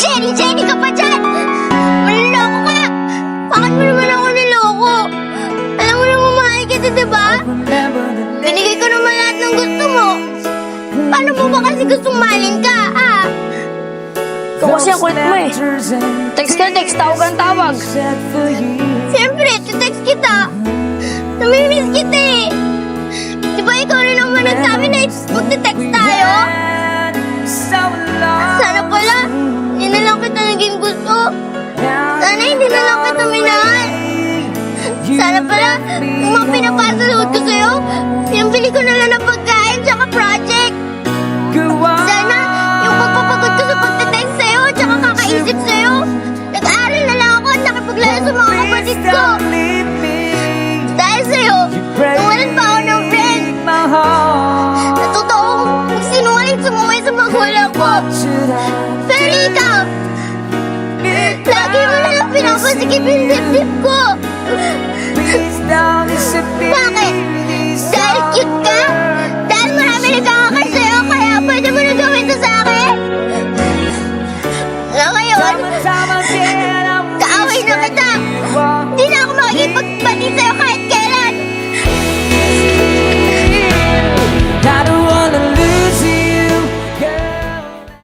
Jenny, Jenny ka pa dyan! Manloko ka! Bakit mo naman ako niloko? Alam mo naman mahal kita, di ba? Binigay ko naman lahat ng gusto mo. Paano mo ba kasi gusto mahalin ka, ah? Ikaw kasi ang kulit mo eh. Text na text, tawag ang tawag. Siyempre, text Sana pala, yung mga pinapasalood ko sa'yo, pinambili ko na lang ng pagkain tsaka project. Sana, yung pagpapagod ko sa pagte-text sa'yo tsaka kakaisip sa'yo, nag-aaral na lang ako at nakipaglaro sa mga kapatid ko. Dahil sa'yo, nawalan pa ako ng friend. Natuto ako magsinungaling sumumay sa magulang ko. Pero ikaw, lagi mo na lang pinapasikip yung dibdib ko. 把你给